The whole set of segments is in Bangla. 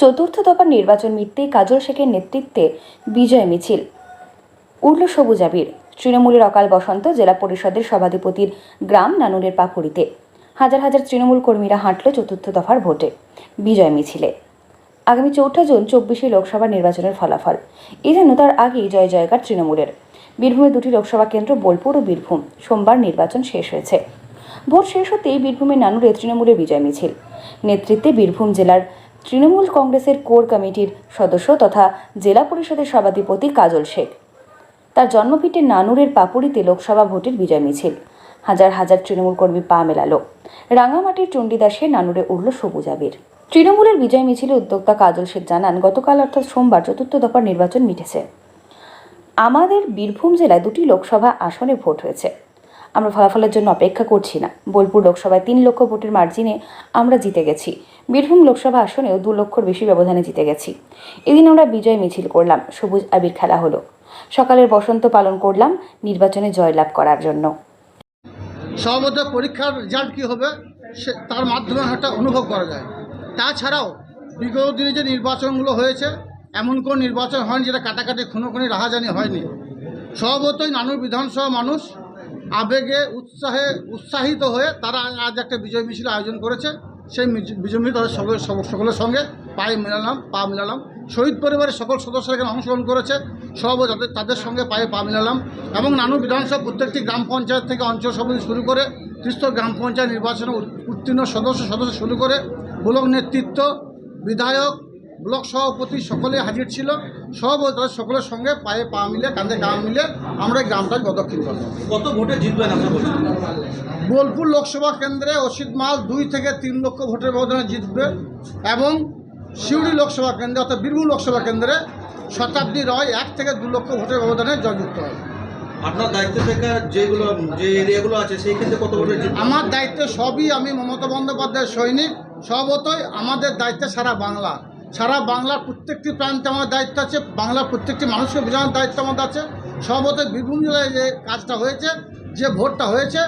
চতুর্থ দফার নির্বাচন মিটতেই কাজল শেখের নেতৃত্বে বিজয় মিছিল। উড়ল সবুজ আবির, তৃণমূলের অকাল বসন্ত জেলা পরিষদের সভাধিপতির গ্রাম নানুরের পাকুড়িতে হাজার হাজার তৃণমূল কর্মীরা হাঁটল চতুর্থ দফার ভোটে বিজয় মিছিলে। আগামী চৌঠা জুন চব্বিশে লোকসভা নির্বাচনের ফলাফল। এ যেন তার আগেই জয় জয়কার তৃণমূলের। বীরভূমে দুটি লোকসভা কেন্দ্র, বোলপুর ও বীরভূম। সোমবার নির্বাচন শেষ হয়েছে। ভোট শেষ হতেই বীরভূমের নানুরে তৃণমূলের বিজয় মিছিল। নেতৃত্বে বীরভূম জেলার তৃণমূল কংগ্রেসের কোর কমিটির সদস্য তথা জেলা পরিষদের সভাধিপতি কাজল শেখ। তার জন্মভিটে নানুরের পাপুড়িতে লোকসভা ভোটের বিজয় মিছিল। হাজার হাজার তৃণমূল কর্মী পা মেলালো। রাঙামাটির চণ্ডীদাসে নানুরে উড়ল সবুজ আবির। তৃণমূলের বিজয় মিছিলে উদ্যোক্তা কাজল শেখ জানান, গতকাল অর্থাৎ সোমবার চতুর্থ দফার নির্বাচন মিটেছে। আমাদের বীরভূম জেলায় দুটি লোকসভা আসনে ভোট হয়েছে। আমরা ফলাফলের জন্য অপেক্ষা করছি না। বোলপুর লোকসভায় তিন লক্ষ ভোটের মার্জিনে আমরা জিতে গেছি। বীরভূম লোকসভা আসনেও দু লক্ষর বেশি ব্যবধানে জিতে গেছি। এদিন আমরা বিজয় মিছিল করলাম, সবুজ আবির খেলা হলো। সকালের বসন্ত পালন করলাম, নির্বাচনে জয়লাভ করার জন্য। সর্বদা পরীক্ষার রেজাল্ট কী হবে, সে তার মাধ্যমে একটা অনুভব করা যায়। তাছাড়াও, বিগত দিনে যে নির্বাচনগুলো হয়েছে, এমন কোনো নির্বাচন হয়নি যেটা কাটাকাটি খুনোখুনি, রাহাজানি হয়নি। স্বভাবতই নানুর বিধানসভা মানুষ আবেগে উৎসাহে উৎসাহিত হয়ে তারা আজ একটা বিজয় মিছিল আয়োজন করেছে। সেই বিজয় মিছিল তাদের সকলের সকলের সঙ্গে পায়ে মেলালাম, পা মেলালাম। শহীদ পরিবারের সকল সদস্যরা এখানে অংশগ্রহণ করেছে। সব যাদের তাদের সঙ্গে পায়ে পা মেলালাম এবং নানু বিধানসভা প্রত্যেকটি গ্রাম পঞ্চায়েত থেকে অঞ্চল সমিতি শুরু করে ত্রিস্তর গ্রাম পঞ্চায়েত নির্বাচনে উত্তীর্ণ সদস্য সদস্য শুরু করে ব্লক নেতৃত্ব, বিধায়ক ব্লক সভাপতি সকলে হাজির ছিল। সব তাদের সকলের সঙ্গে পায়ে পা মিলে কাঁধে গা মিলে আমরা এই গ্রামটা প্রদক্ষিণ করলাম। কত ভোটে জিতবেন বোলপুর লোকসভা কেন্দ্রে অসিত মাল দুই থেকে তিন লক্ষ ভোটের ব্যবধানে জিতবে এবং সিউড়ি লোকসভা কেন্দ্রে অর্থাৎ বীরভূম লোকসভা কেন্দ্রে শতাব্দী রয় এক থেকে দু লক্ষ ভোটের ব্যবধানে জয়যুক্ত হয়। আপনার দায়িত্ব থেকে যেগুলো যে এরিয়াগুলো আছে সেই ক্ষেত্রে কত ভোটে আমার দায়িত্ব সবই আমি মমতা বন্দ্যোপাধ্যায়ের সৈনিক সর্বতই আমাদের দায়িত্বে সারা বাংলা। সারা বাংলার প্রত্যেকটি প্রান্তে আমার দায়িত্ব আছে বাংলার প্রত্যেকটি মানুষকে বোঝানোর দায়িত্ব আমাদের আছে। সর্বতই বীরভূম জেলায় যে কাজটা হয়েছে, যে ভোটটা হয়েছে,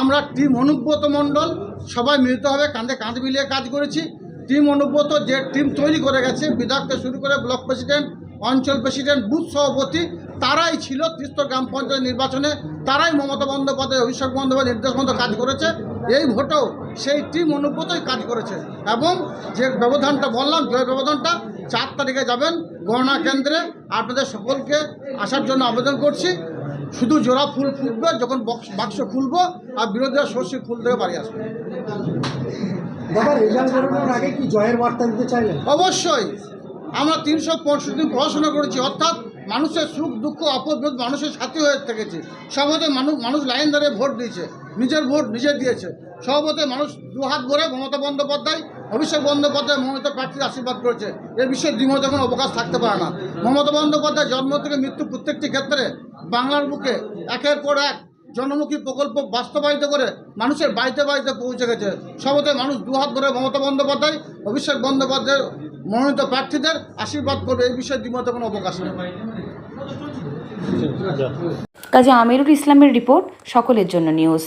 আমরা টিম অনুব্রত মণ্ডল সবাই মিলিতভাবে কাঁধে কাঁধ মিলিয়ে কাজ করেছি। টিম অনুব্রত যে টিম তৈরি করে গেছে, বিধায়ক থেকে শুরু করে ব্লক প্রেসিডেন্ট, অঞ্চল প্রেসিডেন্ট, বুথ সভাপতি, তারাই ছিল ত্রিস্তর গ্রাম পঞ্চায়েত নির্বাচনে তারাই মমতা বন্দ্যোপাধ্যায় অভিষেক বন্দ্যোপাধ্যায় নির্দেশ মতো কাজ করেছে। এই ভোটেও সেই টিম অনুব্রতই কাজ করেছে। এবং যে ব্যবধানটা বললাম জয় ব্যবধানটা চার তারিখে যাবেন গণনা কেন্দ্রে। আপনাদের সকলকে আসার জন্য আবেদন করছি। শুধু জোড়া ফুল ফুটবে যখন বক্স বাক্স খুলবো আর বিরোধীরা সর্ষে ফুল থেকে বাড়ি আসবে। দাদা আগে কি জয়ের বার্তা দিতে চাইলেন? অবশ্যই। আমরা তিনশো পঁয়ষট্টি দিন পড়াশোনা করেছি অর্থাৎ মানুষের সুখ, দুঃখ অপবিরোধ মানুষের সাথী হয়ে থেকেছে। সর্বতে মানুষ মানুষ লাইন ধরে ভোট দিয়েছে। নিজের ভোট নিজে দিয়েছে। সর্বতে মানুষ দু হাত ভরে মমতা বন্দ্যোপাধ্যায়, অভিষেক বন্দ্যোপাধ্যায় মমতা প্রার্থীর আশীর্বাদ করেছে। এ বিষয়ে দ্বিমত এখন অবকাশ থাকতে পারে না। মমতা বন্দ্যোপাধ্যায় জন্ম থেকে মৃত্যু প্রত্যেকটি ক্ষেত্রে বাংলার বুকে একের পর এক জনমুখী প্রকল্প বাস্তবায়িত করে মানুষের বাড়িতে বাড়িতে পৌঁছে গেছে। সবতে মানুষ দুহাত ধরে মমতা বন্দ্যোপাধ্যায়, অভিষেক বন্দ্যোপাধ্যায়ের মনোনীত প্রার্থীদের আশীর্বাদ করবে, এই বিষয়ে দ্বিমত কোনো অবকাশ নেই। কাজী আমিরুল ইসলামের রিপোর্ট, সকলের জন্য নিউজ।